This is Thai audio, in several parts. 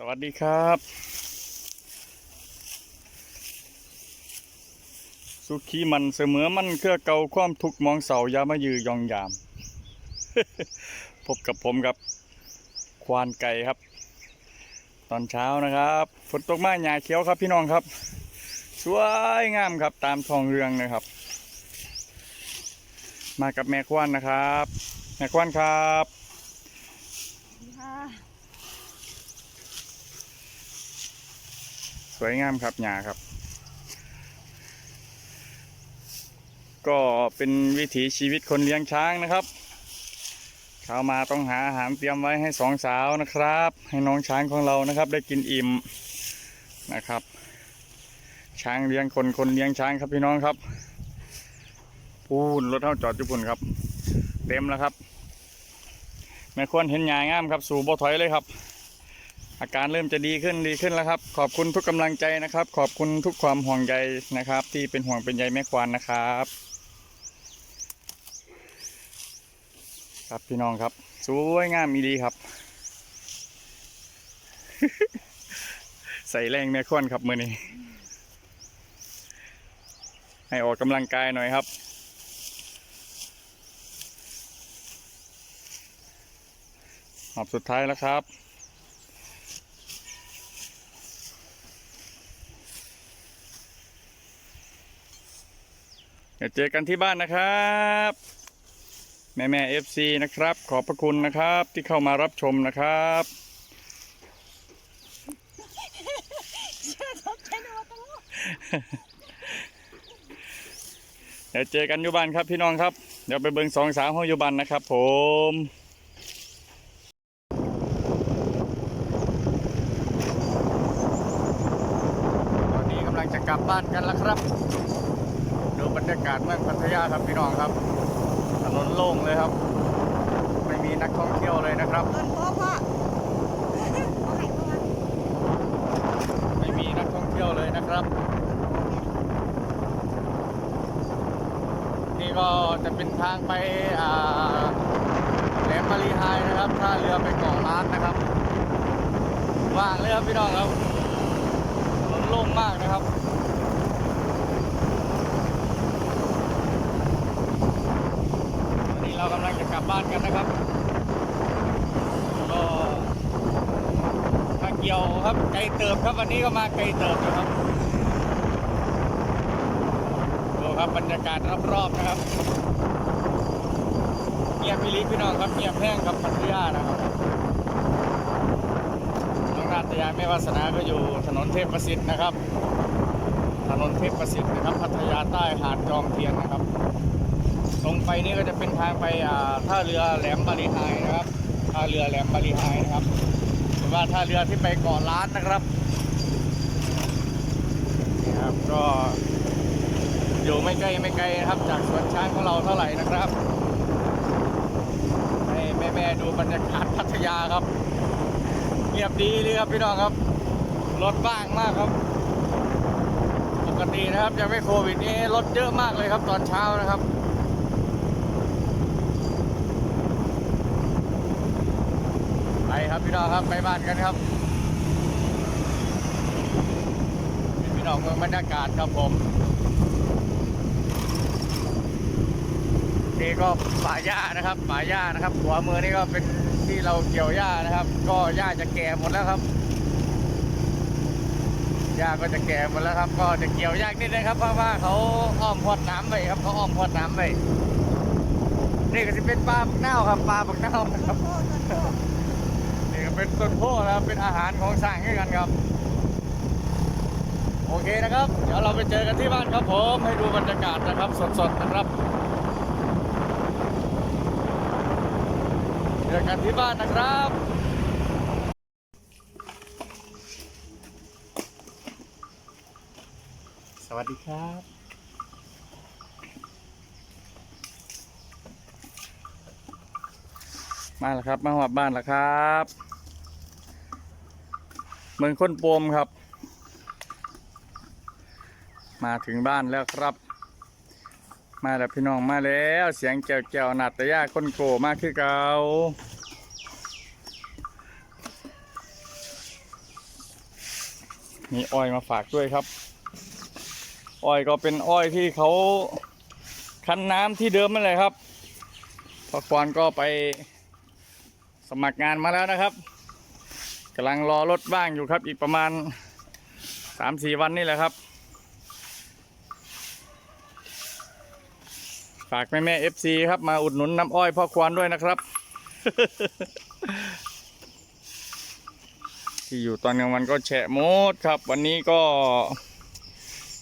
สวัสดีครับ สุขีมันเสมอมันเครือเก่าความทุกมองเสายามายือยองยาม พบกับผมครับควานไก่ครับ ตอนเช้านะครับฝนตกมาหญ้าเขียวครับพี่น้องครับ สวยงามครับตามทองเรืองนะครับ มากับแม่ควานนะครับ แม่ควานครับ ค่ะ สวยงามครับหญ้าครับ ก็เป็นวิถีชีวิตคนเลี้ยงช้างนะครับเช้ามาต้องหาอาหารเตรียมไว้ให้สองสาวนะครับ ให้น้องช้างของเรานะครับ ได้กินอิ่มนะครับ ช้างเลี้ยงคนคนเลี้ยงช้างครับพี่น้องครับปูนรถเท่าจอดญี่ปุ่นครับ เต็มแล้วครับแม่ควรเห็นหญ้างามครับ สู่บ่ถอยเลยครับ อาการเริ่มจะดีขึ้นดีขึ้นแล้วครับ ขอบคุณทุกกำลังใจนะครับ ขอบคุณทุกความห่วงใยนะครับ ที่เป็นห่วงเป็นใยแม่ควานนะครับ ครับพี่น้องครับ สวยงามมีดีครับ ใส่แรงแม่ควานครับมือนี้ ให้ออกกำลังกายหน่อยครับหอบสุดท้ายแล้วครับ เดี๋ยวเจอกันที่บ้านนะครับ แม่แม่เอฟซีนะครับ ขอบพระคุณนะครับที่เข้ามารับชมนะครับเดี๋ยวเจอกันยูบ้านครับพี่น้องครับ เดี๋ยวไปเบิงสองสาวห้องอยู่บ้านนะครับ ผมตอนนี้กำลังจะกลับบ้านกันแล้วครับ ดูบรรยากาศเมืองพัทยาครับพี่น้องครับ ถนนโล่งเลยครับ ไม่มีนักท่องเที่ยวเลยนะครับเงินพ่อพ่อเอาให้พ่อมาไม่มีนักท่องเที่ยวเลยนะครับ นี่ก็จะเป็นทางไปอ่าแหลมมารีไฮนะครับท่าเรือไปเกาะล้านนะครับว่างเลยครับพี่น้องครับถนนโล่งมากนะครับ วันนี้เรา กำลังจะกลับบ้านกันนะครับก็มาเกี่ยวครับไกลเติบครับวันนี้ก็มาไกลเติบอยู่ครับดูครับบรรยากาศรอบๆนะครับเงียบพิลิพี่น้องครับเงียบแห้งครับพัทยานะครับน้องนาตยาแม่วาสนาก็อยู่ถนนเทพประสิทธิ์นะครับ ถนนเทพประสิทธิ์นะครับพัทยาใต้หาดจอมเทียนนะครับ ตรงไปนี่ก็จะเป็นทางไปท่าเรือแหลมบาลีไฮนะครับท่าเรือแหลมบาลีไฮนะครับหรือว่าท่าเรือที่ไปเกาะล้านนะครับนี่ครับก็อยู่ไม่ไกลไม่ไกลนะครับ จากสวนช้างของเราเท่าไหร่นะครับให้แม่ๆดูบรรยากาศพัทยาครับเงียบดีเลยครับพี่น้องครับรถว่างมากครับปกตินะครับยังไม่โควิดนี่รถเยอะมากเลยครับตอนเช้านะครับ ไป ครับพี่น้องครับไปบ้านกันครับพี่น้องเมืองบรรยากาศครับผมนี่ก็ป่าหญ้านะครับป่าหญ้านะครับหัวมือนี่ก็เป็นที่เราเกี่ยวหญ้านะครับ ก็หญ้าจะแก่หมดแล้วครับหญ้าก็จะแก่หมดแล้วครับ ก็จะเกี่ยวยากนิดนึงครับ เพราะว่าเขาอ้อมพรวดน้ำไปครับเขาอ้อมพรวดน้ำไปนี่ก็จะเป็นปลาบักเน่าครับปลาบักเน่าครับ เงินพ่อนี่ก็เป็นต้นโพนะครับเป็นอาหารของสร้างให้กันครับ โอเคนะครับ เดี๋ยวเราไปเจอกันที่บ้านครับผมให้ดูบรรยากาศนะครับสดๆนะครับเจอกันที่บ้านนะครับสวัสดีครับ มาแล้วครับ มาหอดบ้านแล้วครับ เหมืองค้นโปมครับ มาถึงบ้านแล้วครับ มาแล้วพี่น้องมาแล้ว เสียงแก้วแก้วๆนัดตยาคนโกมาคือเกามีอ้อยมาฝากด้วยครับ อ้อยก็เป็นอ้อยที่เขาคั้นน้ำที่เดิมนั่นแหละครับพอควานก็ไปสมัครงานมาแล้วนะครับ กำลังรอรถว่างอยู่ครับ อีกประมาณสามสี่วันนี่แหละครับ ฝากแม่แม่เอฟซีครับมาอุดหนุนน้ำอ้อยพ่อควานด้วยนะครับ ที่อยู่ตอนกลางวันก็แฉะหมดครับ วันนี้ก็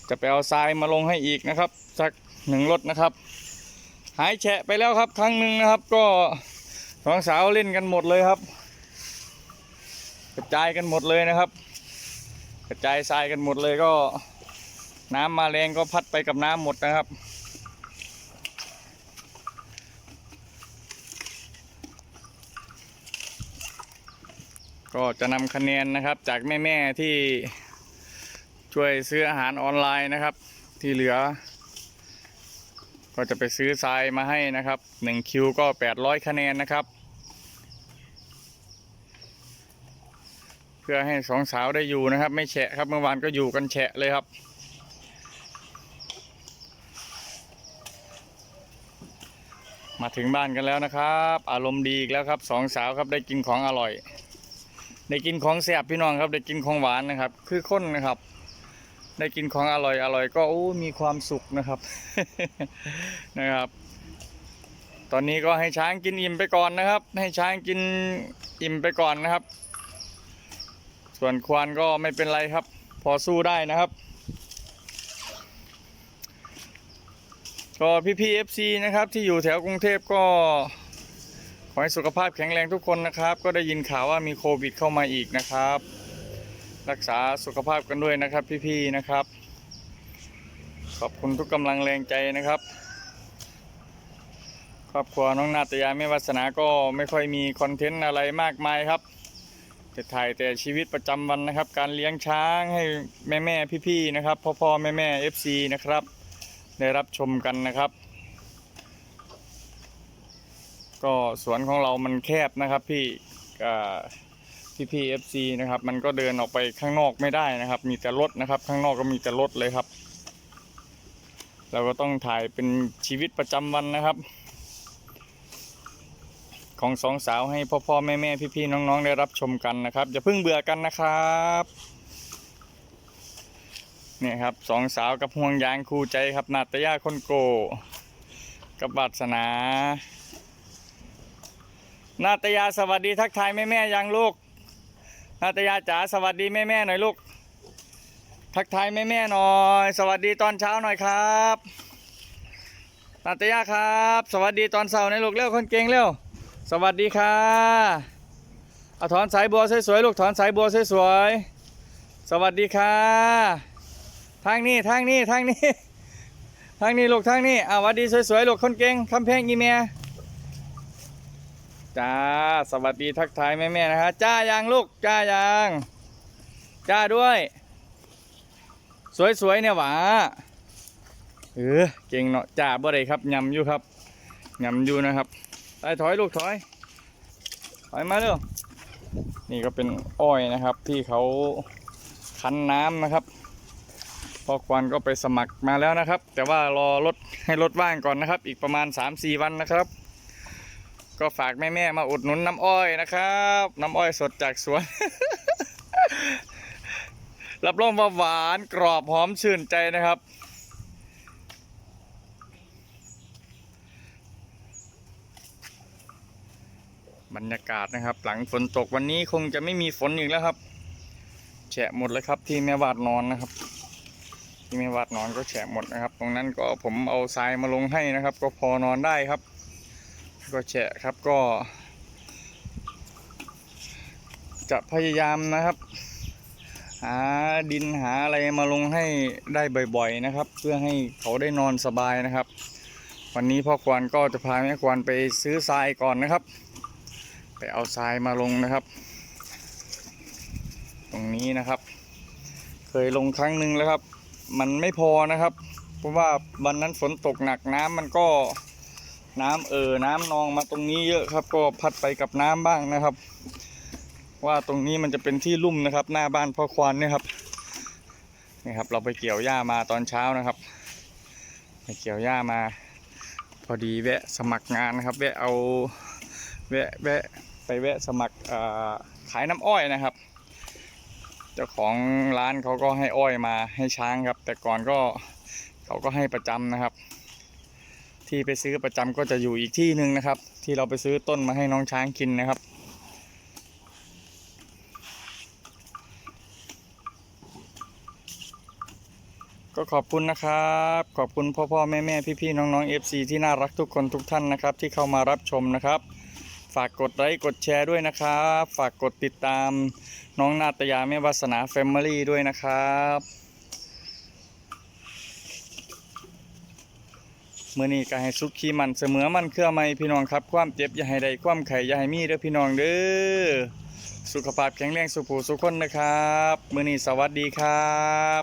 จะไปเอาทรายมาลงให้อีกนะครับ สักหนึ่งรถนะครับ หายแฉะไปแล้วครับ ครั้งหนึ่งนะครับ ก็สองสาวเล่นกันหมดเลยครับ กระจายกันหมดเลยนะครับ กระจายทรายกันหมดเลยก็ น้ำมาแรงก็พัดไปกับน้ำหมดนะครับก็จะนำคะแนนนะครับจากแม่ๆที่ช่วยซื้ออาหารออนไลน์นะครับ ที่เหลือ ก็จะไปซื้อทรายมาให้นะครับ1คิวก็ 800 คะแนนนะครับ เพื่อให้สองสาวได้อยู่นะครับ ไม่แฉะครับเมื่อวานก็อยู่กันแฉะเลยครับ มาถึงบ้านกันแล้วนะครับ อารมณ์ดีอีกแล้วครับสองสาวครับได้กินของอร่อย ได้กินของแซ่บพี่น้องครับ ได้กินของหวานนะครับ คือค้นนะครับ ได้กินของอร่อยอร่อยก็โอ้มีความสุขนะครับนะครับตอนนี้ก็ให้ช้างกินอิ่มไปก่อนนะครับ ให้ช้างกินอิ่มไปก่อนนะครับ ส่วนควานก็ไม่เป็นไรครับ พอสู้ได้นะครับ ก็พี่พีเอฟซีนะครับที่อยู่แถวกรุงเทพก็ ขอให้สุขภาพแข็งแรงทุกคนนะครับ ก็ได้ยินข่าวว่ามีโควิดเข้ามาอีกนะครับ รักษาสุขภาพกันด้วยนะครับ พี่ๆนะครับ ขอบคุณทุกกำลังแรงใจนะครับครอบครัวน้องนาตยาไม่วาสนาก็ไม่ค่อยมีคอนเทนต์อะไรมากมายครับ จะถ่ายแต่ชีวิตประจำวันนะครับ การเลี้ยงช้างให้แม่แม่ๆพี่ๆนะครับพ่อๆแม่แม่ๆ FC นะครับ ได้รับชมกันนะครับ ก็สวนของเรามันแคบนะครับพี่พี่พี่เอฟซีนะครับ มันก็เดินออกไปข้างนอกไม่ได้นะครับ มีแต่รถนะครับ ข้างนอกก็มีแต่รถเลยครับ เราก็ต้องถ่ายเป็นชีวิตประจำวันนะครับ ของสองสาวให้พ่อพ่อแม่แม่พี่พี่น้องๆ ได้รับชมกันนะครับอย่าเพิ่งเบื่อกันนะครับเนี่ยครับสองสาวกับห่วงยางคู่ใจครับนาตยาคนโก กับบัตสนา นาตยาสวัสดีทักทายแม่แม่ยังลูก นาตยาจ๋าสวัสดีแม่แม่หน่อยลูก ทักทายแม่แม่หน่อย สวัสดีตอนเช้าหน่อยครับ นาตยาครับ สวัสดีตอนเช้าหน่อยลูกเร็วคนเก่งเร็ว วัสดีค่ะเอาถอนสายบัวสวยๆลูกถอนสายบัวสวยๆสวัสดีค่ะ ทางนี้ทางนี้ทางนี้ ทางนี้ลูกทางนี้อ่าสวัสดีสวยๆลูกคนเก่งคำแพงยีเมียจ้าสวัสดีทักทายแม่ๆนะฮะจ้ายังลูกจ้ายังจ้าด้วย สวยๆเนี่ยหวาเออเก่งเนาะจ้าบ่ได้ครับยำอยู่ครับยำอยู่นะครับไปถอยลูกถอย อยมาเร็วนี่ก็เป็นอ้อยนะครับที่เขาคั้นน้ำนะครับพอควันก็ไปสมัครมาแล้วนะครับ แต่ว่ารอรถให้รถว่างก่อนนะครับ อีกประมาณ 3-4 วันนะครับ ก็ฝากแม่ๆมาอุดหนุนน้ำอ้อยนะครับ น้ำอ้อยสดจากสวน รับรองว่าหวานกรอบหอมชื่นใจนะครับ รรยากาศนะครับ หลังฝนตกวันนี้คงจะไม่มีฝนอีกแล้วครับ แฉะหมดเลยครับที่แม่วาดนอนนะครับ ที่แม่วาดนอนก็แฉะหมดนะครับ ตรงนั้นก็ผมเอาทรายมาลงให้นะครับ ก็พอนอนได้ครับ ก็แฉะครับก็ จะพยายามนะครับ หาดินหาอะไรมาลงให้ได้บ่อย ๆนะครับ เพื่อให้เขาได้นอนสบายนะครับวันนี้พ่อควานก็จะพาแม่ควานไปซื้อทรายก่อนนะครับ เอาทรายมาลงนะครับ ตรงนี้นะครับ เคยลงครั้งหนึ่งแล้วครับ มันไม่พอนะครับ เพราะว่าวันนั้นฝนตกหนักน้ำมันก็น้ำเอ่อน้ำนองมาตรงนี้เยอะครับ ก็พัดไปกับน้ำบ้างนะครับ ว่าตรงนี้มันจะเป็นที่ลุ่มนะครับ หน้าบ้านพ่อควานเนี่ยครับนี่ครับ เราไปเกี่ยวหญ้ามาตอนเช้านะครับไปเกี่ยวหญ้ามา พอดีแวะสมัครงานนะครับ แวะเอาแวะแวะ ไปแวะสมัครขายน้ำอ้อยนะครับ เจ้าของร้านเขาก็ให้อ้อยมาให้ช้างครับ แต่ก่อนก็เขาก็ให้ประจำนะครับ ที่ไปซื้อประจำก็จะอยู่อีกที่หนึ่งนะครับ ที่เราไปซื้อต้นมาให้น้องช้างกินนะครับก็ขอบคุณนะครับ ขอบคุณพ่อพ่อแม่แม่พี่พี่น้องน้องเอฟซีที่น่ารักทุกคนทุกท่านนะครับ ที่เข้ามารับชมนะครับ ฝากกดไลค์กดแชร์ด้วยนะครับ ฝากกดติดตามน้องนาตยาแม่วาสนาแฟมิลี่ด้วยนะครับเมื่อนี้ก็ให้สุขขีมันเสมอมันเครื่อไม่พี่น้องครับ ความเจ็บอย่าให้ใดความไข่อย่าให้มีเด้อพี่น้องเด้อสุขภาพแข็งแรงสุขผูสุขคนนะครับเมื่อนี้สวัสดีครับ